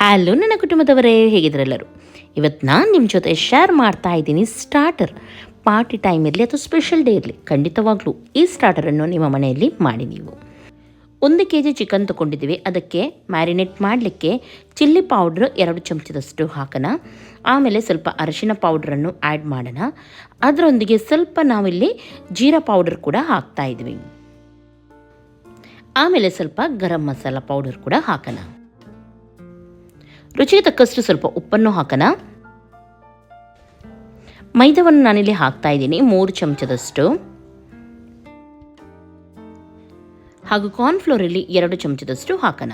Hello ನನ್ನ ಕುಟುಂಬದವರೇ ಹೇಗಿದ್ರೆಲ್ಲರೂ ಇವತ್ತು ನಾನು ನಿಮ್ಮ ಜೊತೆ ಶೇರ್ ಮಾಡ್ತಾ ಇದ್ದೀನಿ ಸ್ಟಾರ್ಟರ್ ಪಾರ್ಟಿ ಟೈಮ್ ಇರಲಿ ಅಥವಾ ಸ್ಪೆಷಲ್ ಡೇ ಇರಲಿ, ಖಂಡಿತವಾಗ್ಲೂ ಈ ಸ್ಟಾರ್ಟರನ್ನು ನಿಮ್ಮ ಮನೆಯಲ್ಲಿ ಮಾಡಿ ನೀವು. ಒಂದು ಕೆ ಜಿ ಚಿಕನ್ ತೊಗೊಂಡಿದ್ದೀವಿ, ಅದಕ್ಕೆ ಮ್ಯಾರಿನೇಟ್ ಮಾಡಲಿಕ್ಕೆ ಚಿಲ್ಲಿ ಪೌಡ್ರ್ ಎರಡು ಚಮಚದಷ್ಟು ಹಾಕೋಣ. ಆಮೇಲೆ ಸ್ವಲ್ಪ ಅರಿಶಿನ ಪೌಡ್ರನ್ನು ಆ್ಯಡ್ ಮಾಡೋಣ. ಅದರೊಂದಿಗೆ ಸ್ವಲ್ಪ ನಾವಿಲ್ಲಿ ಜೀರಾ ಪೌಡರ್ ಕೂಡ ಹಾಕ್ತಾ ಇದ್ವಿ ಆಮೇಲೆ ಸ್ವಲ್ಪ ಗರಂ ಮಸಾಲ ಪೌಡರ್ ಕೂಡ ಹಾಕೋಣ. ರುಚಿಗೆ ತಕ್ಕಷ್ಟು ಸ್ವಲ್ಪ ಉಪ್ಪನ್ನು ಹಾಕೋಣ. ಮೈದಾವನ್ನು ನಾನಿಲ್ಲಿ ಹಾಕ್ತಾ ಇದ್ದೀನಿ, ಮೂರು ಚಮಚದಷ್ಟು. ಹಾಗೂ ಕಾರ್ನ್ಫ್ಲೋರಲ್ಲಿ ಎರಡು ಚಮಚದಷ್ಟು ಹಾಕೋಣ.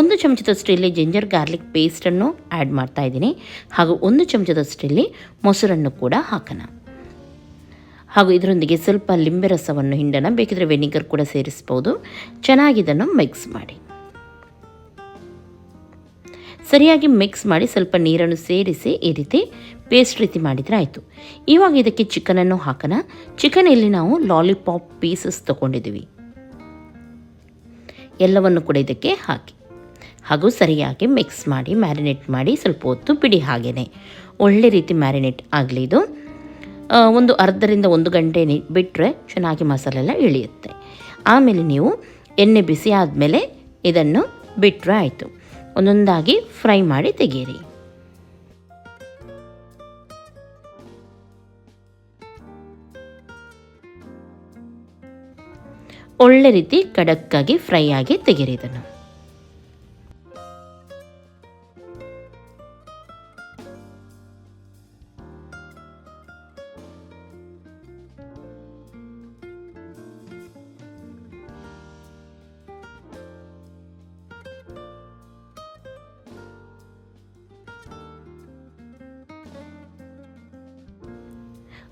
ಒಂದು ಚಮಚದಷ್ಟು ಇಲ್ಲಿ ಜಿಂಜರ್ ಗಾರ್ಲಿಕ್ ಪೇಸ್ಟನ್ನು ಆ್ಯಡ್ ಮಾಡ್ತಾ ಇದ್ದೀನಿ, ಹಾಗೂ ಒಂದು ಚಮಚದಷ್ಟು ಇಲ್ಲಿ ಮೊಸರನ್ನು ಕೂಡ ಹಾಕೋಣ. ಹಾಗೂ ಇದರೊಂದಿಗೆ ಸ್ವಲ್ಪ ಲಿಂಬೆ ರಸವನ್ನು ಹಿಂಡನ, ಬೇಕಿದ್ರೆ ವೆನಿಗರ್ ಕೂಡ ಸೇರಿಸ್ಬೋದು. ಚೆನ್ನಾಗಿ ಇದನ್ನು ಮಿಕ್ಸ್ ಮಾಡಿ. ಸರಿಯಾಗಿ ಮಿಕ್ಸ್ ಮಾಡಿ ಸ್ವಲ್ಪ ನೀರನ್ನು ಸೇರಿಸಿ ಈ ರೀತಿ ಪೇಸ್ಟ್ ರೀತಿ ಮಾಡಿದರೆ ಆಯಿತು. ಇವಾಗ ಇದಕ್ಕೆ ಚಿಕನನ್ನು ಹಾಕೋಣ. ಚಿಕನ್ ಇಲ್ಲಿ ನಾವು ಲಾಲಿಪಾಪ್ ಪೀಸಸ್ ತೊಗೊಂಡಿದ್ದೀವಿ. ಎಲ್ಲವನ್ನು ಕೂಡ ಇದಕ್ಕೆ ಹಾಕಿ. ಹಾಗೂ ಸರಿಯಾಗಿ ಮಿಕ್ಸ್ ಮಾಡಿ ಮ್ಯಾರಿನೇಟ್ ಮಾಡಿ ಸ್ವಲ್ಪ ಹೊತ್ತು ಬಿಡಿ ಹಾಗೇನೆ. ಒಳ್ಳೆ ರೀತಿ ಮ್ಯಾರಿನೇಟ್ ಆಗಲಿ ಇದು. ಒಂದು ಅರ್ಧರಿಂದ ಒಂದು ಗಂಟೆ ಬಿಟ್ಟರೆ ಚೆನ್ನಾಗಿ ಮಸಾಲೆ ಎಲ್ಲ ಇಳಿಯುತ್ತೆ. ಆಮೇಲೆ ನೀವು ಎಣ್ಣೆ ಬಿಸಿ ಆದಮೇಲೆ ಇದನ್ನು ಬಿಟ್ಟರೆ ಆಯಿತು. ಒಂದೊಂದಾಗಿ ಫ್ರೈ ಮಾಡಿ ತೆಗೀರಿ. ಒಳ್ಳೆ ರೀತಿ ಕಡಕ್ಕಾಗಿ ಫ್ರೈ ಆಗಿ ತೆಗೀರಿ ಇದನ್ನು.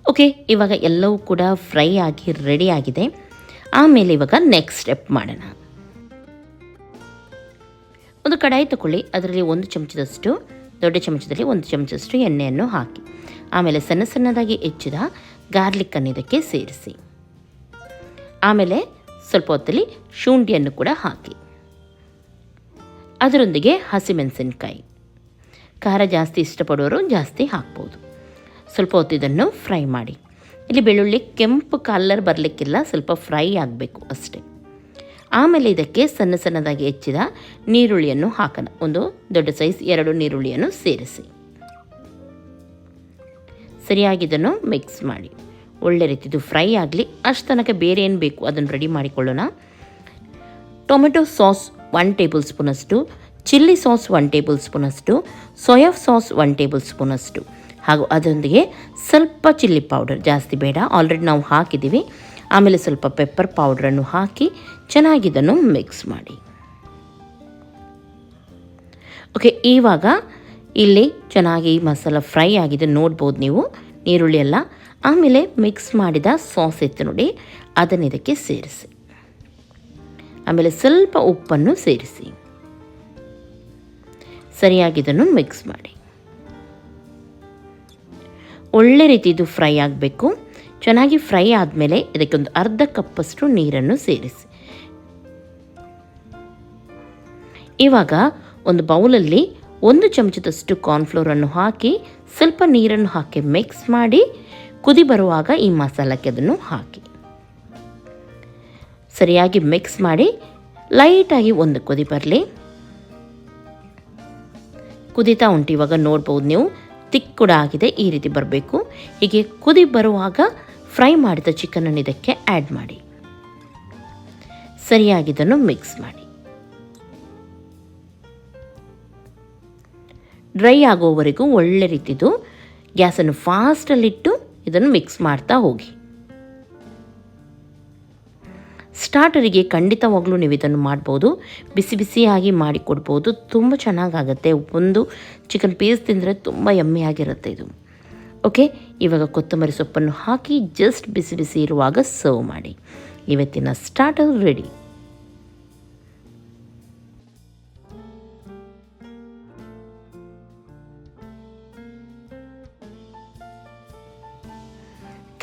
ಓಕೆ ಇವಾಗ ಎಲ್ಲವೂ ಕೂಡ ಫ್ರೈ ಆಗಿ ರೆಡಿ ಆಗಿದೆ. ಆಮೇಲೆ ಇವಾಗ ನೆಕ್ಸ್ಟ್ ಸ್ಟೆಪ್ ಮಾಡೋಣ. ಒಂದು ಕಡಾಯಿ ತಗೊಳ್ಳಿ ಅದರಲ್ಲಿ ಒಂದು ಚಮಚದಷ್ಟು, ದೊಡ್ಡ ಚಮಚದಲ್ಲಿ ಒಂದು ಚಮಚದಷ್ಟು ಎಣ್ಣೆಯನ್ನು ಹಾಕಿ. ಆಮೇಲೆ ಸಣ್ಣ ಸಣ್ಣದಾಗಿ ಹೆಚ್ಚಿದ ಗಾರ್ಲಿಕ್ಕನ್ನು ಇದಕ್ಕೆ ಸೇರಿಸಿ. ಆಮೇಲೆ ಸ್ವಲ್ಪ ಹೊತ್ತಲ್ಲಿ ಶುಂಠಿಯನ್ನು ಕೂಡ ಹಾಕಿ. ಅದರೊಂದಿಗೆ ಹಸಿಮೆಣಸಿನಕಾಯಿ ಖಾರ ಜಾಸ್ತಿ ಇಷ್ಟಪಡೋರು ಜಾಸ್ತಿ ಹಾಕ್ಬೋದು. ಸ್ವಲ್ಪ ಹೊತ್ತು ಇದನ್ನು ಫ್ರೈ ಮಾಡಿ. ಇಲ್ಲಿ ಬೆಳ್ಳುಳ್ಳಿ ಕೆಂಪು ಕಲ್ಲರ್ ಬರಲಿಕ್ಕಿಲ್ಲ, ಸ್ವಲ್ಪ ಫ್ರೈ ಆಗಬೇಕು ಅಷ್ಟೇ. ಆಮೇಲೆ ಇದಕ್ಕೆ ಸಣ್ಣ ಸಣ್ಣದಾಗಿ ಹೆಚ್ಚಿದ ನೀರುಳ್ಳಿಯನ್ನು ಹಾಕೋಣ. ಒಂದು ದೊಡ್ಡ ಸೈಜ್ ಎರಡು ನೀರುಳ್ಳಿಯನ್ನು ಸೇರಿಸಿ. ಸರಿಯಾಗಿ ಇದನ್ನು ಮಿಕ್ಸ್ ಮಾಡಿ. ಒಳ್ಳೆ ರೀತಿದು ಫ್ರೈ ಆಗಲಿ, ಅಷ್ಟು ತನಕ ಬೇರೆ ಏನು ಬೇಕು ಅದನ್ನು ರೆಡಿ ಮಾಡಿಕೊಳ್ಳೋಣ. ಟೊಮೆಟೊ ಸಾಸ್ ಒನ್ ಟೇಬಲ್ ಸ್ಪೂನಷ್ಟು ಚಿಲ್ಲಿ ಸಾಸ್ ಒನ್ ಟೇಬಲ್ ಸ್ಪೂನಷ್ಟು ಸೋಯಾ ಸಾಸ್ ಒನ್ ಟೇಬಲ್ ಸ್ಪೂನಷ್ಟು ಹಾಗೂ ಅದರೊಂದಿಗೆ ಸ್ವಲ್ಪ ಚಿಲ್ಲಿ ಪೌಡರ್ ಜಾಸ್ತಿ ಬೇಡ. ಆಲ್ರೆಡಿ ನಾವು ಹಾಕಿದ್ದೀವಿ. ಆಮೇಲೆ ಸ್ವಲ್ಪ ಪೆಪ್ಪರ್ ಪೌಡ್ರನ್ನು ಹಾಕಿ ಚೆನ್ನಾಗಿ ಇದನ್ನು ಮಿಕ್ಸ್ ಮಾಡಿ. ಓಕೆ ಇವಾಗ ಇಲ್ಲಿ ಚೆನ್ನಾಗಿ ಮಸಾಲ ಫ್ರೈ ಆಗಿದೆ. ನೋಡ್ಬೋದು ನೀವು. ನೀರುಳ್ಳಿ ಎಲ್ಲ. ಆಮೇಲೆ ಮಿಕ್ಸ್ ಮಾಡಿದ ಸಾಸ್ ಇತ್ತು ನೋಡಿ. ಅದನ್ನು ಇದಕ್ಕೆ ಸೇರಿಸಿ. ಆಮೇಲೆ ಸ್ವಲ್ಪ ಉಪ್ಪನ್ನು ಸೇರಿಸಿ. ಸರಿಯಾಗಿ ಇದನ್ನು ಮಿಕ್ಸ್ ಮಾಡಿ. ಒಳ್ಳೆ ರೀತಿ ಇದು ಫ್ರೈ ಆಗಬೇಕು. ಚೆನ್ನಾಗಿ ಫ್ರೈ ಆದಮೇಲೆ ಇದಕ್ಕೆ ಒಂದು ಅರ್ಧ ಕಪ್ಪಷ್ಟು ನೀರನ್ನು ಸೇರಿಸಿ. ಇವಾಗ ಒಂದು ಬೌಲಲ್ಲಿ ಒಂದು ಚಮಚದಷ್ಟು ಕಾರ್ನ್ಫ್ಲೋರನ್ನು ಹಾಕಿ ಸ್ವಲ್ಪ ನೀರನ್ನು ಹಾಕಿ ಮಿಕ್ಸ್ ಮಾಡಿ ಕುದಿ ಬರುವಾಗ ಈ ಮಸಾಲಕ್ಕೆ ಅದನ್ನು ಹಾಕಿ. ಸರಿಯಾಗಿ ಮಿಕ್ಸ್ ಮಾಡಿ ಲೈಟಾಗಿ ಒಂದು ಕುದಿ ಬರಲಿ. ಕುದಿತಾ ಉಂಟು ಇವಾಗ ನೋಡ್ಬೋದು ನೀವು. ತಿಕ್ ಕೂಡ ಆಗಿದೆ, ಈ ರೀತಿ ಬರಬೇಕು. ಹೀಗೆ ಕುದಿ ಬರುವಾಗ ಫ್ರೈ ಮಾಡಿದ ಚಿಕನನ್ನು ಇದಕ್ಕೆ ಆ್ಯಡ್ ಮಾಡಿ. ಸರಿಯಾಗಿ ಇದನ್ನು ಮಿಕ್ಸ್ ಮಾಡಿ. ಡ್ರೈ ಆಗೋವರೆಗೂ ಒಳ್ಳೆ ರೀತಿದು ಗ್ಯಾಸನ್ನು ಫಾಸ್ಟಲ್ಲಿಟ್ಟು ಇದನ್ನು ಮಿಕ್ಸ್ ಮಾಡ್ತಾ ಹೋಗಿ. ಸ್ಟಾರ್ಟರಿಗೆ ಖಂಡಿತವಾಗ್ಲೂ ನೀವು ಇದನ್ನು ಮಾಡ್ಬೋದು. ಬಿಸಿ ಬಿಸಿಯಾಗಿ ಮಾಡಿಕೊಡ್ಬೋದು. ತುಂಬ ಚೆನ್ನಾಗಾಗುತ್ತೆ. ಒಂದು ಚಿಕನ್ ಪೀಸ್ ತಿಂದರೆ ತುಂಬ ಎಮ್ಮೆಯಾಗಿರುತ್ತೆ ಇದು. ಓಕೆ ಇವಾಗ ಕೊತ್ತಂಬರಿ ಸೊಪ್ಪನ್ನು ಹಾಕಿ ಜಸ್ಟ್ ಬಿಸಿ ಬಿಸಿ ಇರುವಾಗ ಸರ್ವ್ ಮಾಡಿ. ಇವತ್ತಿನ ಸ್ಟಾರ್ಟರ್ ರೆಡಿ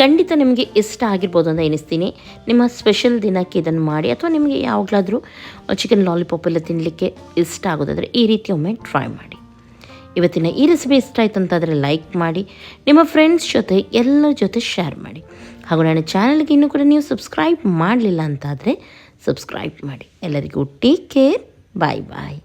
ಖಂಡಿತ ನಿಮಗೆ ಇಷ್ಟ ಆಗಿರ್ಬೋದು ಅಂತ ಎನಿಸ್ತೀನಿ ನಿಮ್ಮ ಸ್ಪೆಷಲ್ ದಿನಕ್ಕೆ ಇದನ್ನು ಮಾಡಿ, ಅಥವಾ ನಿಮಗೆ ಯಾವಾಗಲಾದರೂ ಚಿಕನ್ ಲಾಲಿಪಾಪ್ ಎಲ್ಲ ತಿನ್ನಲಿಕ್ಕೆ ಇಷ್ಟ ಆಗೋದಾದರೆ ಈ ರೀತಿ ಒಮ್ಮೆ ಟ್ರೈ ಮಾಡಿ. ಇವತ್ತಿನ ಈ ರೆಸಿಪಿ ಇಷ್ಟ ಆಯಿತು ಅಂತಾದರೆ ಲೈಕ್ ಮಾಡಿ, ನಿಮ್ಮ ಫ್ರೆಂಡ್ಸ್ ಜೊತೆ, ಎಲ್ಲರ ಜೊತೆ ಶೇರ್ ಮಾಡಿ. ಹಾಗೂ ನನ್ನ ಚಾನಲ್ಗೆ ಇನ್ನೂ ಕೂಡ ನೀವು ಸಬ್ಸ್ಕ್ರೈಬ್ ಮಾಡಲಿಲ್ಲ ಅಂತಾದರೆ ಸಬ್ಸ್ಕ್ರೈಬ್ ಮಾಡಿ. ಎಲ್ಲರಿಗೂ ಟೇಕ್ ಕೇರ್ ಬಾಯ್ ಬಾಯ್